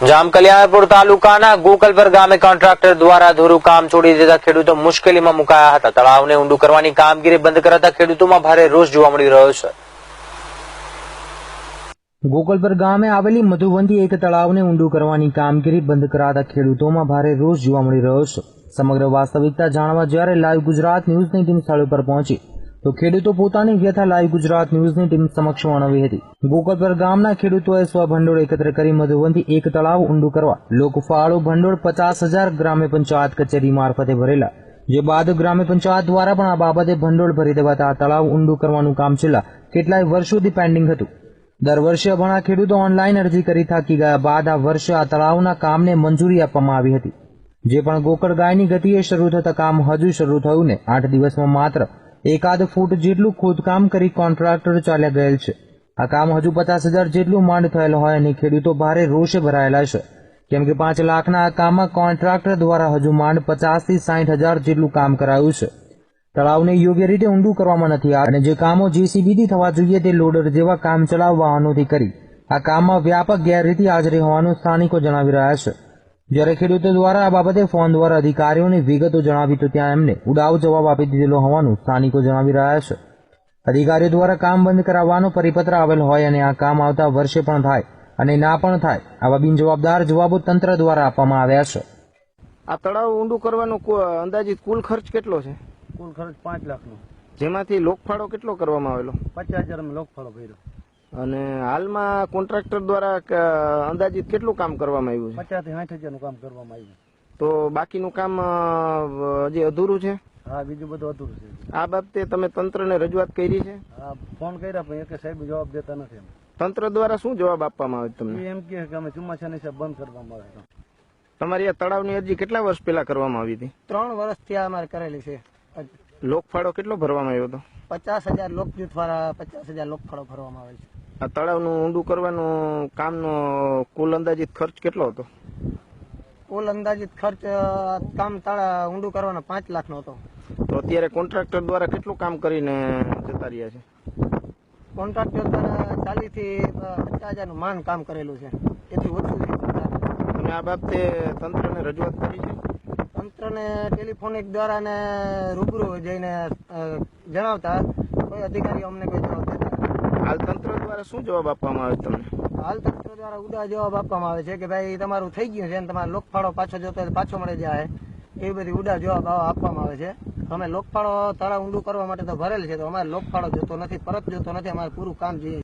જામકલિયાપુર તાલુકાના ગોકલપર ગામે કોન્ટ્રાક્ટર દ્વારા અધૂરું કામ છોડી દેતા ખેડૂતો મુશ્કેલીમાં મુકાયા હતા. તળાવને ઊંડું કરવાની કામગીરી બંધ કરાતા ખેડૂતોમાં ભારે રોષ જોવા મળી રહ્યો છે. ગોકલપર ગામે આવેલી મધુવંતી એક તળાવને ઊંડું કરવાની કામગીરી બંધ કરાતા ખેડૂતોમાં ભારે રોષ જોવા મળી રહ્યો છે. સમગ્ર વાસ્તવિકતા જાણવા જ્યારે લાઈવ ગુજરાત ન્યૂઝની ટીમ સ્થળ પર પહોંચી તો ખેડૂતો પોતાની વ્યથા લાઈવ ગુજરાત ન્યૂઝની ટીમ સમક્ષ વર્ણવી હતી. ગોકલપર ગામના ખેડૂતોએ સ્વભંડોળ એકત્ર કરી મધુવનથી એક તળાવ ઊંડું કરવા લોકફાળો ભંડોળ પચાસ હજાર ગ્રામ્ય પંચાયત કચેરી મારફતે ભરેલા. જે બાદ ગ્રામ્ય પંચાયત દ્વારા પણ આ બાબતે ભંડોળ ભરી દેવાતા આ તળાવ ઊંડું કરવાનું કામ છેલ્લા કેટલાય વર્ષોથી પેન્ડિંગ હતું. દર વર્ષે ઘણા ખેડૂતો ઓનલાઈન અરજી કરી થાકી ગયા બાદ આ વર્ષે આ તળાવના કામને મંજૂરી આપવામાં આવી હતી. જે પણ ગોકળ ગાયની ગતિએ શરૂ થતા કામ હજુ શરૂ થયું ને આઠ દિવસમાં માત્ર એકાદ ફૂટ જેટલું ખોદકામ કરી કોન્ટ્રાક્ટર ચાલ્યા ગયેલ છે. આ કામ હજુ પચાસ હજાર જેટલું માંડ થયેલ હોય અને ખેડૂતો ભારે રોષે ભરાયેલા છે. કેમ કે પાંચ લાખના આ કામમાં કોન્ટ્રાક્ટર દ્વારા હજુ માંડ પચાસથી સાઠ હજાર જેટલું કામ કરાયું છે. તળાવને યોગ્ય રીતે ઊંડું કરવામાં નથી અને જે કામો જેસીબીથી થવા જોઈએ તે લોડર જેવા કામ ચલાવ વાહનોથી કરી આ કામમાં વ્યાપક ગેરરીતિ હાજરી હોવાનું સ્થાનિકો જણાવી રહ્યા છે. જ્યારે ખેડૂતો દ્વારા આ બાબતે ફોન દ્વારા અધિકારીઓને વિગતો જણાવી તો ત્યાં એમને ઉડાવ જવાબ આપી દીધેલો હોવાનું સ્થાનિકો જણાવી રહ્યા છે. અધિકારીઓ દ્વારા કામ બંધ કરાવવાનો પરિપત્ર આવેલ હોય અને આ કામ આવતા વર્ષે પણ થાય અને ના પણ થાય આવા બિનજવાબદાર જવાબો તંત્ર દ્વારા આપવામાં આવ્યા છે. આ તળાવ ઊંડું કરવાનો અંદાજિત કુલ ખર્ચ કેટલો છે? કુલ ખર્ચ પાંચ લાખનો. જેમાંથી લોકફાળો કેટલો કરવામાં આવેલો? પચાસ હજાર અમે લોકફાળો ભર્યો. અને હાલમાં કોન્ટ્રાક્ટર દ્વારા અંદાજિત કેટલું કામ કરવામાં આવ્યું છે? પચાસથી સાઠ હજારનું કામ કરવામાં આવ્યું. તો બાકીનું કામ હજી અધૂરું છે? હા બીજું બધું અધૂરું છે. આ બાબતે તમે તંત્રને રજૂઆત કરી છે? હા ફોન કર્યા પણ એક સાહેબ જવાબ દેતા નથી તંત્ર દ્વારા શું જવાબ આપવામાં આવે તમને? એમ કહે કે અમે ચોમાસાની હિસાબ બંધ કરવામાં આવે તમારી આ તળાવની અરજી કેટલા વર્ષ પહેલા કરવામાં આવી હતી? ત્રણ વર્ષથી આ અમારે કરેલી છે. લોકફાળો કેટલો ભરવામાં આવ્યો હતો? પચાસ હજાર લોકજૂથ વાળા પચાસ હજાર લોકફાળો ભરવામાં આવેલ છે. આ તળાવનું ઊંડું કરવાનું કામનો કુલ અંદાજિત ખર્ચ કેટલો હતો? કુલ અંદાજિત ખર્ચ કામ તળાવ ઊંડું કરવાનો પાંચ લાખનો હતો. તો અત્યારે કોન્ટ્રાક્ટર દ્વારા કેટલું કામ કરીને જતા રહ્યા છે? કોન્ટ્રાક્ટર દ્વારા ચાલીસથી પચાસ હજારનું માન કામ કરેલું છે. એથી ઓછું છે તમે આ બાબતે તંત્રને રજૂઆત કરી છે? તંત્રને ટેલિફોનિક દ્વારા ને રૂબરૂ જઈને જણાવતા કોઈ અધિકારી અમને કોઈ જવાબ. હાલ તંત્ર દ્વારા શું જવાબ આપવામાં આવે છે તમને? હાલ તંત્ર દ્વારા ઉડા જવાબ આપવામાં આવે છે કે ભાઈ તમારું થઈ ગયું છે અને તમારો લોકફાળો પાછો જતો હોય તો પાછો મળી જાય. એ બધી ઉડા જવાબ આપવામાં આવે છે. અમે લોકફાળો તળાવ ઊંડું કરવા માટે તો ભરેલ છે તો અમારે લોકફાળો જતો નથી પરત જતો નથી અમારે પૂરું કામ જોઈએ.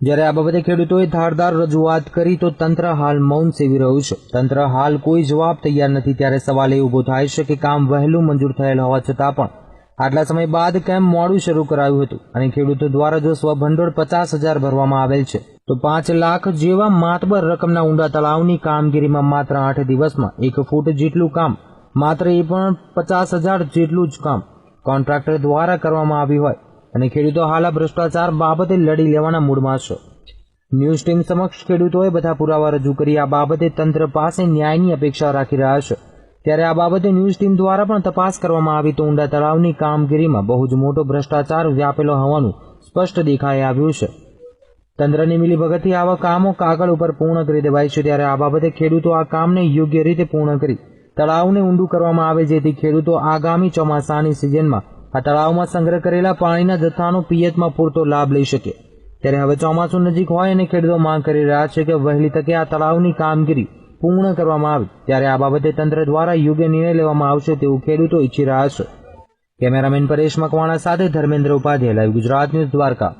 જ્યારે આ બાબતે ખેડૂતોએ ધારદાર રજૂઆત કરી તો તંત્ર હાલ મૌન સેવી રહ્યું છે. તંત્ર હાલ કોઈ જવાબ તૈયાર નથી ત્યારે સવાલ એ ઊભો થાય છે કે કામ વહેલું મંજૂર થયેલ હોવા છતાં પણ આટલા સમય બાદ કેમ મોડું શરૂ કરાયું હતું અને ખેડૂતો દ્વારા જો સ્વભંડોળ પચાસ હજાર ભરવામાં આવેલ છે, તો પાંચ લાખ જેવા માતબર રકમના ઊંડા તળાવની કામગીરીમાં માત્ર આઠ દિવસમાં એક ફૂટ જેટલું કામ, માત્ર એ પણ પચાસ હજાર જેટલું જ કામ કોન્ટ્રાક્ટર દ્વારા કરવામાં આવ્યું હોય અને ખેડૂતો હાલ ભ્રષ્ટાચાર બાબતે લડી લેવાના મૂડમાં છે. ન્યૂઝ ટીમ સમક્ષ ખેડૂતોએ બધા પુરાવા રજૂ કરી આ બાબતે તંત્ર પાસે ન્યાયની અપેક્ષા રાખી રહ્યા છે. ત્યારે આ બાબતે ન્યૂઝ ટીમ દ્વારા પણ તપાસ કરવામાં આવી તો ઊંડા તળાવની કામગીરીમાં બહુ જ મોટો ભ્રષ્ટાચાર વ્યાપેલો હોવાનું સ્પષ્ટ દેખાઈ આવ્યું છે. તંત્રની મિલીભગતથી આવા કામો કાગળ ઉપર પૂર્ણ કરી દેવાય છે ત્યારે આ બાબતે ખેડૂતો આ કામને યોગ્ય રીતે પૂર્ણ કરી તળાવને ઊંડું કરવામાં આવે જેથી ખેડૂતો આગામી ચોમાસાની સિઝનમાં આ તળાવમાં સંગ્રહ કરેલા પાણીના જથ્થાનો પિયતમાં પૂરતો લાભ લઈ શકે. ત્યારે હવે ચોમાસું નજીક હોય અને ખેડૂતો માંગ કરી રહ્યા છે કે વહેલી તકે આ તળાવની કામગીરી પૂર્ણ કરવામાં આવે, ત્યારે આ બાબતે તંત્ર દ્વારા યોગ્ય નિર્ણય લેવામાં આવશે તેવું ખેડૂતો ઈચ્છી રહ્યા છે. કેમેરામેન પરેશ મકવાણા સાથે ધર્મેન્દ્ર ઉપાધ્યાય લાઈવ ગુજરાત ન્યૂઝ દ્વારકા.